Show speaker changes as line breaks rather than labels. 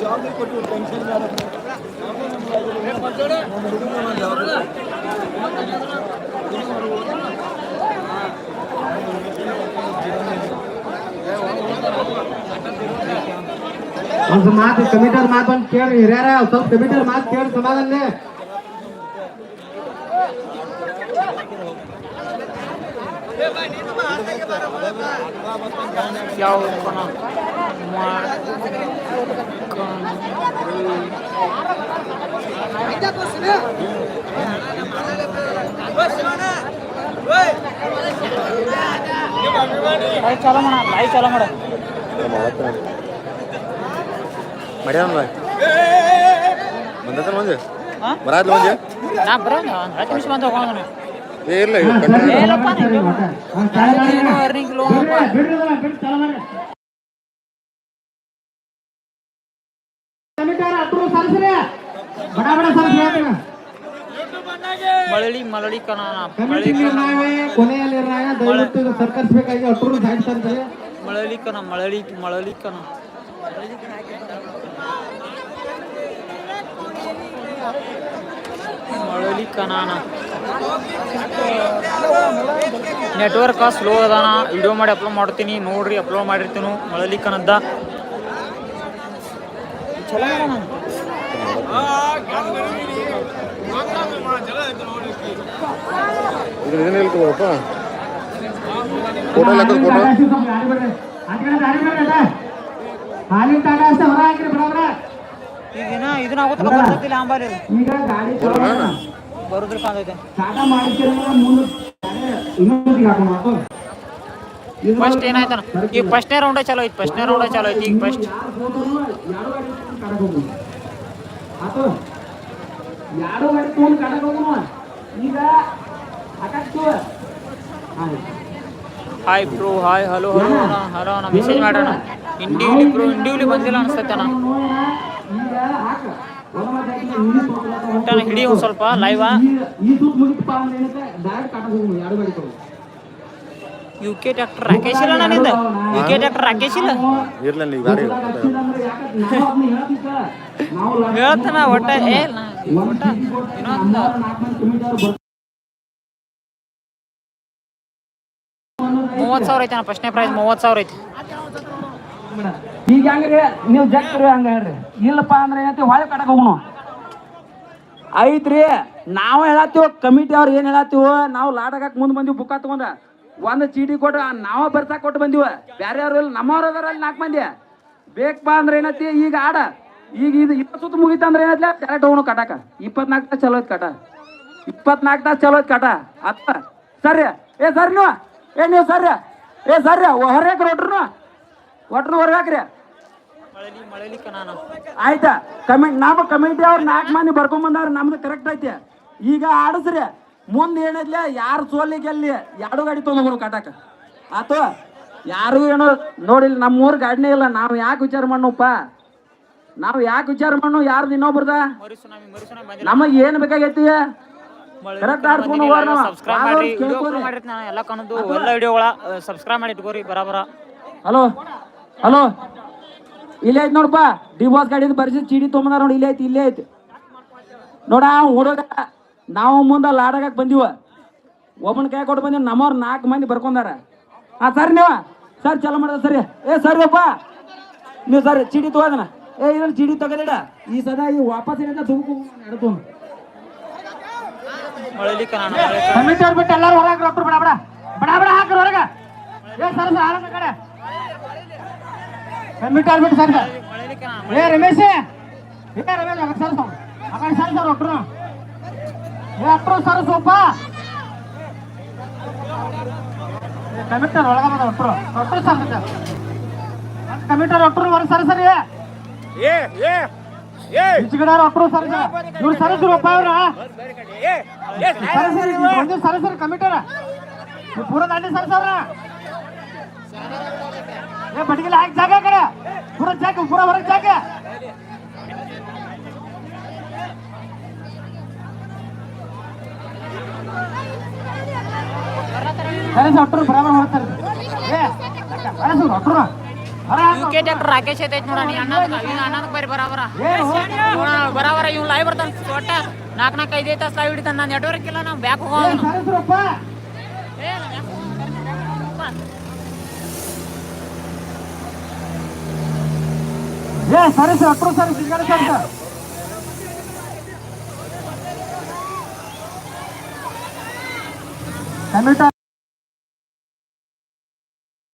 Job ಕೊಟ್ಟು tension ಮಾಡೋದು ಯಾರು ಸರ್ ಯಾರು ಅರಿಶಿನ ಜಾಸ್ತಿ ಇದೆ ಯಾಕ್ರಿ ಒಂದು ಮಾತು ಕಮಿಟರ್ ಮಾತು ಅಂತ ಕೇಳ್ರಿ ಹಿರಿಯರ ಸ್ವಲ್ಪ ಕಮಿಟರ್ ಮಾತು ಕೇಳಿ ಸಮಾಧಾನ
ಯಾವ ಲೈವ್ ಚಾಲೂ ಮಾಡ ಲೈವ್ ಚಾಲೂ ಮಾಡ
ಮಾಡ್ಯಾನ ಬಂದದ ಮಂಜು
ಹಾ?
ಬರಾದ್ಲ ಮಂಜು
ನಾ ಬರೋ ಹತ್ತು ನಿಮಿಷ ಬಂದು ಹೋಗೋಣ
ಏ ಇಲ್ಲ ಇವ್ ಕಂಟಿನ್ಯೂ
ಏಲಪ್ಪ ನೀನು ಅರ್ನಿಂಗ್ ಲೋ
ಕಮಿಟರ್ ಅಟ್ರು ಸರ್ಸ್ರಿ ಬಡ ಬಡ ಸರ್ಸ್ರಿ ಹೇಳ್ತೀನಿ.
ಮಳಳಿ ಮಳಳಿ ಕಣ. ಮಳಳಿ
ಕಮಿಟಿ ನಿರ್ಣಯವೇ ಕೊನೆಯಲ್ಲಿ ನಿರ್ಣಯ ದಯವಿಟ್ಟು ಇದು ಸರ್ಕರಿಸಬೇಕಾಗಿ ಅಟ್ರು ಸೈಡ್ ಸರ್ಸ್ರಿ
ಮಳಳಿ ಕಣ ಮಳಳಿ ಮಳಳಿ ಕಣ. ಮಳಲಿ ಕನಾನ ನೆಟ್ವರ್ಕ್ ಸ್ಲೋ ಅದಾನ. ವಿಡಿಯೋ ಮಾಡಿ ಅಪ್ಲೋಡ್ ಮಾಡ್ತೀನಿ. ನೋಡ್ರಿ ಅಪ್ಲೋಡ್ ಮಾಡಿರ್ತೀನಿ. ಮಳಲಿ ಕನದ್ದ ಚಲೋ
ಇದು ಇದನ್ನ ಎಲ್ಲಿ ತಗೋಪ್ಪ ಫೋಟೋ ಎಲ್ಲ ಫೋಟೋ
ಹಾಲಿನ ತಾಗ ಅಷ್ಟೇ ಹೊರ ಹಾಕ್ರಿ
ಇದನ್ನ ಆಗುತ್ತಲ್ಲ ಬರ್ತೈತಿಲ್ಲ ಆಂಬಾಲಿ
ಈಗ ಗಾಡಿ ಚಲೋ
ಬರೋದ್ರ ಕಾಣ್ತೈತೆ
ಟಾಟಾ ಮಾಡಿದ್ರೆ ಮೂರು
ಫಸ್ಟ್ ಏನಾಯ್ತಾನ? ಈಗ ಫಸ್ಟ್ನೇ ರೌಂಡೇ ಚಲೋ ಐತಿ ಫಸ್ಟ್ನೇ ರೌಂಡೇ ಚಲೋ ಐತಿ ಈಗ ಫಸ್ಟ್
ಯಾರು ಗಾಡಿ ತಗೊಂಡು ಕಡಕ್ ಈಗ ಹಾಂ
hi bro hi hello hello hello ನಾ ಮೆಸೇಜ್ ಮಾಡೋಣ ಇಂಡಿವಿಲಿ ಬ್ರೋ ಇಂಡಿವಿಲಿ ಬಂದಿಲ್ಲ ಅನ್ಸ್ತೈತೆ ನಾನು
ಈಗ ಹಾಕ ಒಂದು
ಸ್ವಲ್ಪ live U K tractor Rakesh ಇಲ್ಲ ನಾನಿಂದ ಯು ಕೆ ಟ್ಯಾಕ್ಟರ್ ರಾಕೇಶ್ ಇಲ್ಲ
ಇರ್ಲ ಗಾಡಿ
ಹೇಳ್ತಾನ ಒಟ್ಟ ಏ ಒಟ್ಟ ಇನ್ನೊಂದು ಮೂವತ್ತು ಸಾವಿರ ಐತೆ ಫಸ್ಟ್ನೇ ಪ್ರೈಸ್ ಮೂವತ್ತು ಸಾವಿರ ಐತಿ.
ಈಗ ಹೆಂಗ್ರಿ, ನೀವು ಜಗ್ರಿ ಹಂಗ ಹೇಳ್ರಿ. ಇಲ್ಲಪ್ಪ ಅಂದ್ರೆ ಏನಂತ ಹೊಳೆ ಕಡಕ್ ಹೋಗ್ನು ಐತ್ರಿ, ನಾವು ಹೇಳತ್ತೀವ ಕಮಿಟಿ ಅವ್ರು ಏನ್ ಹೇಳತ್ತೀವ, ನಾವು ಲಾಡಗಾಕ್ ಮುಂದ್ ಬಂದಿವಿ, ಬುಕ್ಕ ತಗೊಂಡ. ಒಂದ್ ಚೀಟಿ ಕೊಟ್ಟು ನಾವ ಬರ್ತಾ ಕೊಟ್ಟು ಬಂದಿವ. ಬ್ಯಾರೆ ಅವ್ರು ಇಲ್ಲ, ನಮ್ಮವ್ರ ಅದಾರ ಅಲ್ಲಿ ನಾಲ್ಕು ಮಂದಿ. ಬೇಕಪ್ಪ ಅಂದ್ರೆ ಏನತ್ತಿ ಈಗ ಆಡ. ಈಗ ಇದು ಇಪ್ಪತ್ತು ಸುತ್ತ ಮುಗಿತ ಅಂದ್ರೆ ಏನಾದ್ಲೆ ಡೈರೆಕ್ಟ್ ಹೋಗೋಣ ಕಟಾಕ ಇಪ್ಪತ್ನಾಲ್ಕು ತಾಸು ಚಲೋ ಐತ್ ಕಟ ಇಪ್ಪತ್ನಾಲ್ಕು ತಾಸು ಚಲೋ ಐತ್ ಕಟ ಅತ್ತ. ಸರ್ಯ ಏ ಸರ್ ನೀವು. ಏ ನೀವು ಸರ್ಯ ಏ ಸರ್ಯ ಹೊರಗೆ ಕೊಟ್ರು ಒಟ್ರು ಹೊರಗಾಕ್ರಿ ಆಯ್ತಾ? ಕಮೆಂಟ್ ನಮ್ಮ ಕಮಿಟಿ ಅವ್ರು ನಾಲ್ಕು ಮಂದಿ ಬರ್ಕೊಂಡ್ ಬಂದಾರ ನಮ್ದು ಕರೆಕ್ಟ್ ಐತಿ. ಈಗ ಆಡಸ್ರಿ. ಮುಂದೆ ಏನಿದ್ಲೆ? ಯಾರು ಸೋಲಿ ಗೆಲ್ಲಿ? ಎರಡು ಗಾಡಿ ತೊಗೊಂಡು ಕಟಾಕ ಆತು. ಯಾರು ಏನೋ ನೋಡಿಲ್ಲ. ನಮ್ಮೂರ್ ಗಾಡಿನೇ ಇಲ್ಲ. ನಾವು ಯಾಕೆ ವಿಚಾರ ಮಾಡೋಪ್ಪ ನಾವು ಯಾಕೆ ವಿಚಾರ ಮಾಡೋ ಯಾರ್ದು ಇನ್ನೊಬ್ರದ? ನಮಗೆ ಏನು ಬೇಕಾಗೈತಿ? ಕರೆಕ್ಟ್ ಆಡ್ಕೊಂಡು ಹೋಗೋಣ ನಾವು.
ಸಬ್ಸ್ಕ್ರೈಬ್ ಮಾಡ್ರಿ
ಯಾವ್ದೋ
ವಿಡಿಯೋ
ಕೇಳ್ಕೊರಿ.
ಮಾಡಿರ್ತೀನಿ ನಾನು ಎಲ್ಲ ಕಾಣೋದು ಎಲ್ಲ ವಿಡಿಯೋಗಳ ಸಬ್ಸ್ಕ್ರೈಬ್ ಮಾಡಿ ಇಟ್ಕೋರಿ ಬರಾಬರ.
Hello hello. ಇಲ್ಲೇ ಐತಿ ನೋಡಪ್ಪ ಡಿ ಗಾಡಿ ಗಾಡಿದ ಬರ್ಸಿ ಚೀಡಿ ತೊಗೊಂಬಂದಾರ ನೋಡಿ ಇಲ್ಲೇ ಐತಿ ಇಲ್ಲೇ ಐತಿ. ನೋಡ ಅವ್ ಹುಡುಗ ನಾವು ಮುಂದೆ ಲಾಡಗಾಕ್ ಬಂದಿವ. ಒಬ್ಬನ ಕೈ ಕೊಟ್ಟು ಬಂದಿವಿ ನಮ್ಮವ್ರ ನಾಲ್ಕು ಮಂದಿ ಬರ್ಕೊಂಡಾರ. ಹಾ ಸರ್ ನೀವ? ಸರ್ ಚಲೋ ಮಾಡಿದ ಸರಿ. ಏ ಸರಿ ಅಪ್ಪ ನೀವು ಸರ್ ಚೀಟಿ ತಗೋದನ ಏ ಇರೋ ಜಿಡಿ ತಗದಿಡ ಈ ಸದ ಈ ವಾಪಸ್
ಏನಿಲ್ಲ ದುಮುಕು
ನಡೆದು. ಕಮಿಟರ್ ಬಿಟ್ಟು ಎಲ್ಲರೂ ಹೊರಗೆ ಡಾಕ್ಟರ್ ಬಡ ಬಡ. ಬಡ ಬಡ, ಹಾಕ್ರಿ ಹೊರಗೆ. ಏ, ಸರ್ ಸರ್ ಕಡೆ. ಕಮಿಟರ್ ಬಿಟ್ಟು ಸರ್ ಏ, ರಮೇಶ್. ಏ, ರಮೇಶ್ ಅವಾಗ ಸರ್ ಸರ್. ಅವಾಗ ಸರ್ ಸರ್ ಡಾಕ್ಟ್ರು ಏ ಡಾಕ್ಟ್ರು ಸರ್ ಸೋಪ ಕಮಿಟರ್ ಒಳಗೆ ಡಾಕ್ಟ್ರು ಡಾಕ್ಟ್ರು ಸರ್ ಕಮಿಟರ್ ಡಾಕ್ಟ್ರು ಹೊರಗೆ ಸರ್,
ಸರಿ
ಈಚೆಗಡೆ ಒಟ್ರು ಸರ್ಸ ಇವ್ರು ಸರಸ್ರಪ್ಪ ಅವ್ರ. ಸರಸರಿ ಸರಸರಿ ಕಮಿಟರ
ಪೂರ ದಾಂಡಿ ಸರ್ ಸರ್ ಏ ಬಡ್ಗಿಲ್ಲ ಹಾಕಿ ಜಾಗ ಕಡೆ. ಪೂರ ಜಾಗ ಪೂರ ಹೊರಗೆ ಜಾಗ. ಕಳಿಸಿ ಒಟ್ಟರು ಬರಾಬರ್ ಹೊಡ್ತಾರೆ ಏ ಒಟ್ಟರು
ಕೆ ಟ್ಯಾಕ್ಟರ್ ರಾಕೇಶ್ ಐತೈತಿ ನೋಡ ನೀ ಅಣ್ಣನ ಇವ್ನ ಅಣ್ಣನ ಬರಿ ಬರಾಬರ. ನೋಡ ಬರಾಬರ ಇವ್ನು ಲೈವ್ ಬರ್ತಾನ. ಒಟ್ಟ ನಾಲ್ಕು ನಾಲ್ಕು ಐದು ತಾಸು ಲೈವ್ ಹಿಡಿತಾನ. ನಾನು ನೆಟ್ವರ್ಕ್ ಇಲ್ಲ ನಾವು ಬ್ಯಾಕ್
ಹೋಗೋಣ ಈ ಕಡೆ ಸರಿಸ ಕಮಿಟ